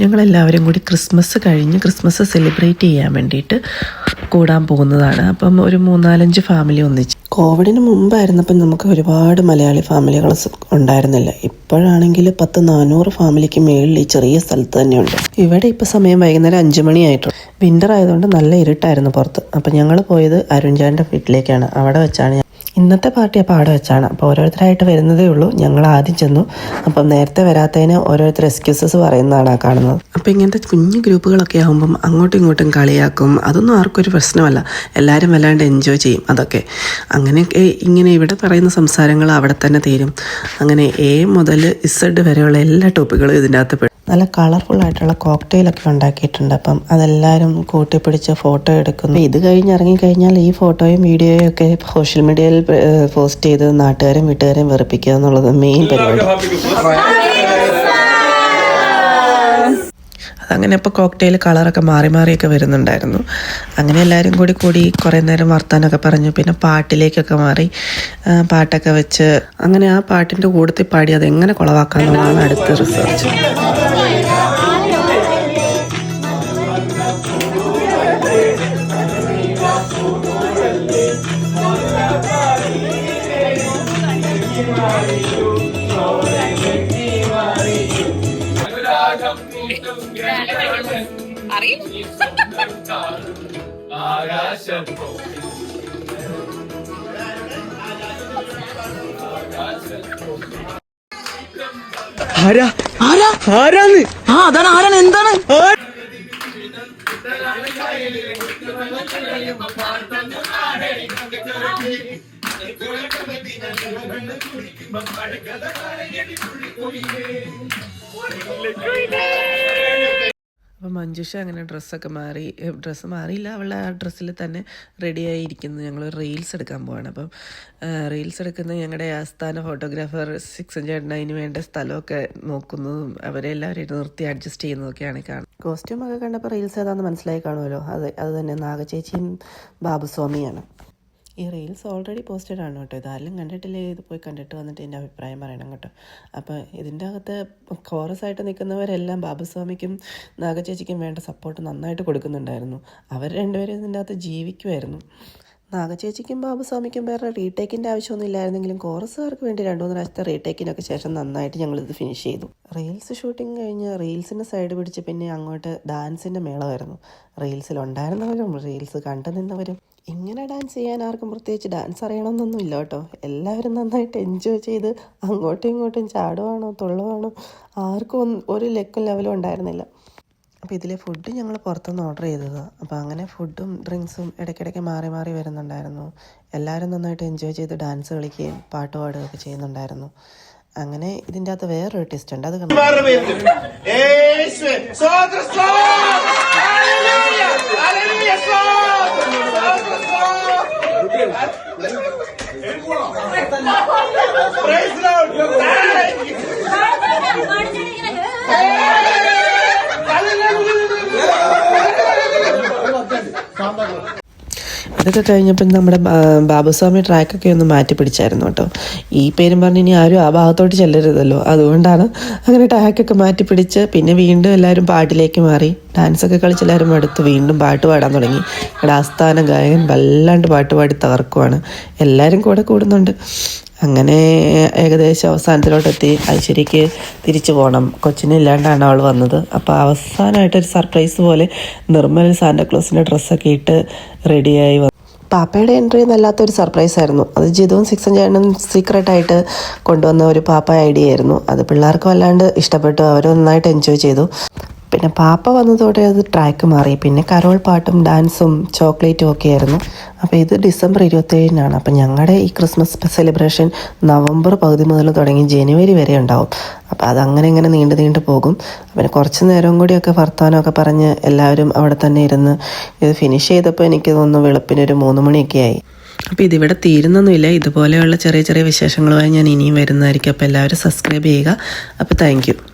ഞങ്ങളെല്ലാവരും കൂടി ക്രിസ്മസ് കഴിഞ്ഞ് ക്രിസ്മസ് സെലിബ്രേറ്റ് ചെയ്യാൻ വേണ്ടിയിട്ട് കൂടാൻ പോകുന്നതാണ്. അപ്പം ഒരു മൂന്നാലഞ്ച് ഫാമിലി ഒന്നിച്ച്. കോവിഡിന് മുമ്പായിരുന്നപ്പം നമുക്ക് ഒരുപാട് മലയാളി ഫാമിലികൾ ഉണ്ടായിരുന്നില്ല. ഇപ്പോഴാണെങ്കിൽ പത്ത് നാനൂറ് ഫാമിലിക്ക് മേളിൽ ഈ ചെറിയ സ്ഥലത്ത് തന്നെയുണ്ട്. ഇവിടെ ഇപ്പോൾ സമയം വൈകുന്നേരം അഞ്ച് മണിയായിട്ടുണ്ട് വിന്റർ ആയതുകൊണ്ട് നല്ല ഇരുട്ടായിരുന്നു പുറത്ത്. അപ്പം ഞങ്ങൾ പോയത് അരുൺചാന്റെ വീട്ടിലേക്കാണ്. അവിടെ വെച്ചാണ് ഇന്നത്തെ പാർട്ടി അപ്പോൾ അവിടെ വെച്ചാണ്. അപ്പോൾ ഓരോരുത്തരായിട്ട് വരുന്നതേ ഉള്ളൂ. ഞങ്ങൾ ആദ്യം ചെന്നു. അപ്പം നേരത്തെ വരാത്തതിന് ഓരോരുത്തർ എക്സ്ക്യൂസസ് പറയുന്നതാണ് ആ കാണുന്നത്. അപ്പോൾ ഇങ്ങനത്തെ കുഞ്ഞു ഗ്രൂപ്പുകളൊക്കെ ആകുമ്പം അങ്ങോട്ടും ഇങ്ങോട്ടും കളിയാക്കും. അതൊന്നും ആർക്കും ഒരു പ്രശ്നമല്ല. എല്ലാവരും വല്ലാണ്ട് എൻജോയ് ചെയ്യും അതൊക്കെ. അങ്ങനെയൊക്കെ ഇങ്ങനെ ഇവിടെ പറയുന്ന സംസാരങ്ങൾ അവിടെ തന്നെ തീരും. അങ്ങനെ എ മുതൽ ഇസഡ് വരെയുള്ള എല്ലാ ടോപ്പിക്കുകളും ഇതിന്റെ അകത്ത് നല്ല കളർഫുൾ ആയിട്ടുള്ള കോക്ടെയിലൊക്കെ ഉണ്ടാക്കിയിട്ടുണ്ട്. അപ്പം അതെല്ലാവരും കൂട്ടിപ്പിടിച്ച് ഫോട്ടോ എടുക്കുന്നു. ഇത് കഴിഞ്ഞ് ഇറങ്ങിക്കഴിഞ്ഞാൽ ഈ ഫോട്ടോയും വീഡിയോയും ഒക്കെ സോഷ്യൽ മീഡിയയിൽ പോസ്റ്റ് ചെയ്ത് നാട്ടുകാരും വീട്ടുകാരെയും വെറുപ്പിക്കുക എന്നുള്ളത് മെയിൻ പരിപാടി. അങ്ങനെ ഇപ്പോൾ കോക്ടെയിൽ കളറൊക്കെ മാറി മാറിയൊക്കെ വരുന്നുണ്ടായിരുന്നു. അങ്ങനെ എല്ലാവരും കൂടി കൂടി കുറേ നേരം വർത്താനൊക്കെ പറഞ്ഞു. പിന്നെ പാട്ടിലേക്കൊക്കെ മാറി പാട്ടൊക്കെ വെച്ച്. അങ്ങനെ ആ പാട്ടിന്റെ കൂടത്തിൽ പാടി അതെങ്ങനെ കുളവാക്കാമെന്നുള്ളതാണ് അടുത്ത റിസർച്ച്. ആരാ? ആരാ? ആരാന്ന്? ആ അതാണ് ആരാണ്? എന്താണ്? അപ്പം മഞ്ജുഷ അങ്ങനെ ഡ്രസ്സൊക്കെ മാറി ഡ്രസ്സ് മാറിയില്ല. അവളുടെ ആ ഡ്രസ്സിൽ തന്നെ റെഡിയായി ഇരിക്കുന്നു. ഞങ്ങൾ റീൽസ് എടുക്കാൻ പോവാണ്. അപ്പം റീൽസ് എടുക്കുന്ന ഞങ്ങളുടെ ആസ്ഥാന ഫോട്ടോഗ്രാഫർ സിക്സ് ചേട്ടൻ അതിന് വേണ്ട സ്ഥലമൊക്കെ നോക്കുന്നതും അവരെല്ലാവരും നിർത്തി അഡ്ജസ്റ്റ് ചെയ്യുന്നതൊക്കെയാണ് കാണുന്നത് കോസ്റ്റ്യൂമൊക്കെ കണ്ടപ്പോൾ റീൽസ് ഏതാണെന്ന് മനസ്സിലായി കാണുമല്ലോ. അത് അത് തന്നെ നാഗചേച്ചിയും ബാബുസ്വാമിയാണ്. ഈ റീൽസ് ഓൾറെഡി പോസ്റ്റഡ് ആണ് കേട്ടോ. ഇതാരും കണ്ടിട്ടില്ലേ? ഇത് പോയി കണ്ടിട്ട് വന്നിട്ട് എന്റെ അഭിപ്രായം പറയണം കേട്ടോ. അപ്പോൾ ഇതിന്റെ അകത്ത് കോറസ് ആയിട്ട് നിൽക്കുന്നവരെല്ലാം ബാബുസ്വാമിക്കും നാഗചേച്ചിക്കും വേണ്ട സപ്പോർട്ട് നന്നായിട്ട് കൊടുക്കുന്നുണ്ടായിരുന്നു. അവർ രണ്ടുപേരും ഇതിന്റെ അകത്ത് ജീവിക്കുമായിരുന്നു നാഗചേച്ചിക്കും ബാബുസ്വാമിക്കും വേറെ റീടേക്കിന്റെ ആവശ്യമൊന്നും ഇല്ലായിരുന്നെങ്കിലും കോറസുകാർക്ക് വേണ്ടി രണ്ടു മൂന്ന് പ്രാവശ്യത്തെ റീടേക്കിനൊക്കെ ശേഷം നന്നായിട്ട് ഞങ്ങളിത് ഫിനിഷ് ചെയ്തു. റീൽസ് ഷൂട്ടിംഗ് കഴിഞ്ഞ് റീൽസിന്റെ സൈഡ് പിടിച്ച് പിന്നെ അങ്ങോട്ട് ഡാൻസിന്റെ മേളമായിരുന്നു. റീൽസിൽ ഉണ്ടായിരുന്നവരും റീൽസ് കണ്ടു നിന്നവരും. ഇങ്ങനെ ഡാൻസ് ചെയ്യാൻ ആർക്കും പ്രത്യേകിച്ച് ഡാൻസ് അറിയണമെന്നൊന്നും ഇല്ല കേട്ടോ. എല്ലാവരും നന്നായിട്ട് എൻജോയ് ചെയ്ത് അങ്ങോട്ടും ഇങ്ങോട്ടും ചാടുവാണോ തുള്ളുവാണോ ആർക്കും ഒരു ലെക്കും ലെവലും ഉണ്ടായിരുന്നില്ല. അപ്പോൾ ഇതിലെ ഫുഡ് ഞങ്ങൾ പുറത്തുനിന്ന് ഓർഡർ ചെയ്തതാണ് അപ്പോൾ അങ്ങനെ ഫുഡും ഡ്രിങ്ക്സും ഇടയ്ക്കിടയ്ക്ക് മാറി മാറി വരുന്നുണ്ടായിരുന്നു. എല്ലാവരും നന്നായിട്ട് എൻജോയ് ചെയ്ത് ഡാൻസ് കളിക്കുകയും പാട്ട് പാടുകയൊക്കെ ചെയ്യുന്നുണ്ടായിരുന്നു. അങ്ങനെ ഇതിന്റെ അകത്ത് വേറൊരു ടെസ്റ്റ് ഉണ്ട്. അത് കണ്ടു? അതൊക്കെ കഴിഞ്ഞപ്പോൾ നമ്മുടെ ബാബുസ്വാമി ട്രാക്കൊക്കെ ഒന്ന് മാറ്റി പിടിച്ചായിരുന്നു കേട്ടോ. ഈ പേരും പറഞ്ഞ് ഇനി ആരും ആ ഭാഗത്തോട്ട് ചെല്ലരുതല്ലോ. അതുകൊണ്ടാണ് അങ്ങനെ ട്രാക്കൊക്കെ മാറ്റി പിടിച്ച് പിന്നെ വീണ്ടും എല്ലാവരും പാട്ടിലേക്ക് മാറി. ഡാൻസൊക്കെ കളിച്ച് എല്ലാവരും അടുത്ത് വീണ്ടും പാട്ട് പാടാൻ തുടങ്ങി. ഇവിടെ ആസ്ഥാന ഗായകൻ വല്ലാണ്ട് പാട്ട് പാടി തകർക്കുവാണ്. എല്ലാവരും കൂടെ കൂടുന്നുണ്ട്. അങ്ങനെ ഏകദേശം അവസാനത്തിലോട്ടെത്തി. ഐശ്വര്യക്ക് തിരിച്ചു പോകണം കൊച്ചിനില്ലാണ്ടാണ് അവൾ വന്നത്. അപ്പോൾ അവസാനമായിട്ടൊരു സർപ്രൈസ് പോലെ നിർമ്മൽ സാന്റക്ലോസിന്റെ ഡ്രസ്സൊക്കെ ഇട്ട് റെഡിയായി വന്നു. പാപ്പയുടെ എൻട്രി എന്നല്ലാത്തൊരു സർപ്രൈസ് ആയിരുന്നു. അത് ജിതുവും സിക്സും ചേട്ടനും സീക്രട്ടായിട്ട് കൊണ്ടുവന്ന ഒരു പാപ്പ ഐഡിയ ആയിരുന്നു. അത് പിള്ളേർക്ക് വല്ലാണ്ട് ഇഷ്ടപ്പെട്ടു. അവർ നന്നായിട്ട് എൻജോയ് ചെയ്തു. പിന്നെ പാപ്പ വന്നതോടെ അത് ട്രാക്ക് മാറി. പിന്നെ കരോൾ പാട്ടും ഡാൻസും ചോക്ലേറ്റും ഒക്കെ ആയിരുന്നു അപ്പോൾ ഇത് ഡിസംബർ ഇരുപത്തേഴിനാണ്. അപ്പോൾ ഞങ്ങളുടെ ഈ ക്രിസ്മസ് സെലിബ്രേഷൻ നവംബർ പകുതി മുതൽ തുടങ്ങി ജനുവരി വരെ ഉണ്ടാവും. അപ്പോൾ അതങ്ങനെ ഇങ്ങനെ നീണ്ടു നീണ്ടു പോകും. പിന്നെ കുറച്ച് നേരം കൂടിയൊക്കെ വർത്തമാനമൊക്കെ പറഞ്ഞ് എല്ലാവരും അവിടെ തന്നെ ഇരുന്ന് ഇത് ഫിനിഷ് ചെയ്തപ്പോൾ എനിക്ക് തോന്നുന്നു വെളുപ്പിന് ഒരു മൂന്ന് മണിയൊക്കെ ആയി. അപ്പോൾ ഇതിവിടെ തീരുന്നൊന്നുമില്ല. ഇതുപോലെയുള്ള ചെറിയ ചെറിയ വിശേഷങ്ങളുമായി ഞാൻ ഇനിയും വരുന്നതായിരിക്കും. അപ്പോൾ എല്ലാവരും സബ്സ്ക്രൈബ് ചെയ്യുക. അപ്പോൾ താങ്ക്